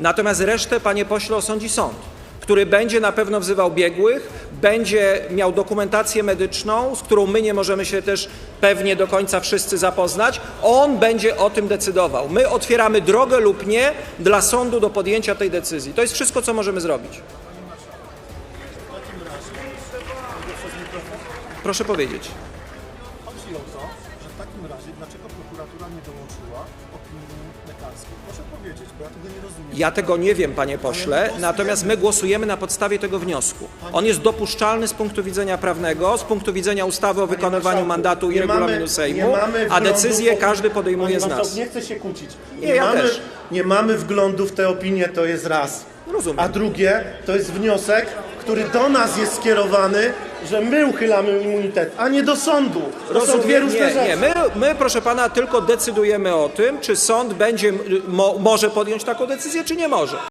Natomiast resztę, panie pośle, osądzi sąd, który będzie na pewno wzywał biegłych, będzie miał dokumentację medyczną, z którą my nie możemy się też pewnie do końca wszyscy zapoznać. On będzie o tym decydował. My otwieramy drogę lub nie dla sądu do podjęcia tej decyzji. To jest wszystko, co możemy zrobić. Proszę powiedzieć. Takim razie dlaczego prokuratura nie dołączyła opinii lekarskiej? Proszę powiedzieć, bo ja tego nie rozumiem. Ja tego nie wiem, panie pośle, natomiast my głosujemy na podstawie tego wniosku. On jest dopuszczalny z punktu widzenia prawnego, z punktu widzenia ustawy o wykonywaniu mandatu i nie regulaminu Sejmu, nie mamy a wglądu decyzję w- każdy podejmuje Panie z nas. Nie chcę się kłócić. Nie, ja mamy, też. nie mamy wglądu w te opinie, to jest raz. Rozumiem. A drugie, to jest wniosek, który do nas jest skierowany, że my uchylamy immunitet, a nie do sądu. To są dwie różne nie, rzeczy. nie. My, my, proszę pana, tylko decydujemy o tym, czy sąd będzie, mo, może podjąć taką decyzję, czy nie może.